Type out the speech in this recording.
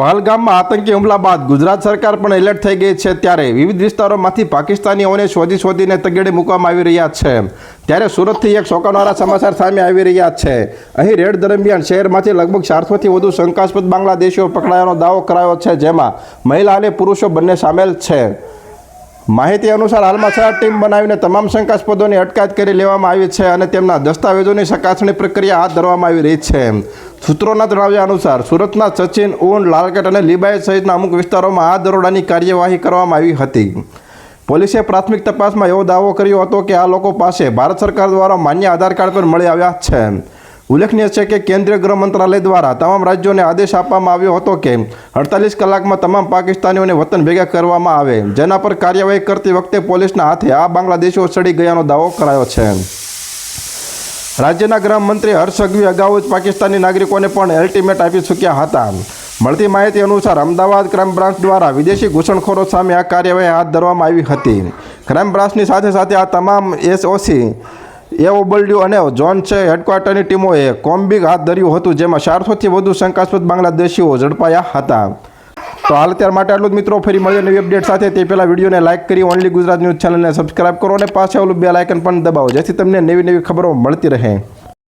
પહલગામમાં આતંકી હુમલા બાદ ગુજરાત સરકાર પણ એલર્ટ થઈ ગઈ છે ત્યારે વિવિધ વિસ્તારોમાંથી પાકિસ્તાનીઓને શોધી શોધીને તગેડે મૂકવામાં આવી રહ્યા છે. ત્યારે સુરતથી એક ચોંકાવનારા સમાચાર સામે આવી રહ્યા છે. અહીં રેડ દરમિયાન શહેરમાંથી લગભગ ચારસોથી વધુ શંકાસ્પદ બાંગ્લાદેશીઓ પકડાયાનો દાવો કરાયો છે, જેમાં મહિલા અને પુરુષો બંને સામેલ છે. માહિતી અનુસાર હાલમાં છ ટીમ બનાવીને તમામ શંકાસ્પદોની અટકાયત કરી લેવામાં આવી છે અને તેમના દસ્તાવેજોની ચકાસણી પ્રક્રિયા હાથ ધરવામાં આવી રહી છે. સૂત્રોના જણાવ્યા અનુસાર, સુરતના સચિન, ઊન લાલગેટ અને લીબાઈ સહિતના અમુક વિસ્તારોમાં આ દરોડાની કાર્યવાહી કરવામાં આવી હતી. પોલીસે પ્રાથમિક તપાસમાં એવો દાવો કર્યો હતો કે આ લોકો પાસે ભારત સરકાર દ્વારા માન્ય આધાર કાર્ડ પણ મળી આવ્યા છે. ઉલ્લેખનીય છે કે કેન્દ્રીય ગૃહ મંત્રાલય દ્વારા તમામ રાજ્યોને આદેશ આપવામાં આવ્યો હતો કે અડતાલીસ કલાકમાં તમામ પાકિસ્તાનીઓને વતન ભેગા કરવામાં આવે, જેના પર કાર્યવાહી કરતી વખતે પોલીસના હાથે આ બાંગ્લાદેશીઓ સડી ગયાનો દાવો કરાયો છે. રાજ્યના ગૃહમંત્રી હર્ષ સંઘવી અગાઉ જ પાકિસ્તાની નાગરિકોને પણ અલ્ટિમેટ આપી ચૂક્યા હતા. મળતી માહિતી અનુસાર અમદાવાદ ક્રાઇમ બ્રાન્ચ દ્વારા વિદેશી ઘૂસણખોરો સામે આ કાર્યવાહી હાથ ધરવામાં આવી હતી. ક્રાઇમ બ્રાન્ચની સાથે સાથે આ તમામ એસઓસી એઓબલ્ડ્યુ અને જોન છે હેડક્વાર્ટરની ટીમોએ કોમ્બિંગ હાથ ધર્યું હતું, જેમાં ચારસોથી વધુ શંકાસ્પદ બાંગ્લાદેશીઓ ઝડપાયા હતા. તો હાલ અત્યાર માટે આટલું જ મિત્રો, ફરી મળ્યો નવી અપડેટ સાથે. તે પહેલાં વિડીયોને લાઇક કરી ઓનલી ગુજરાત ન્યૂઝ ચેનલને સબસ્ક્રાઇબ કરો અને પાછળ ઓલું બે લાઇકન પણ દબાવો, જેથી તમને નવી નવી ખબરો મળતી રહે.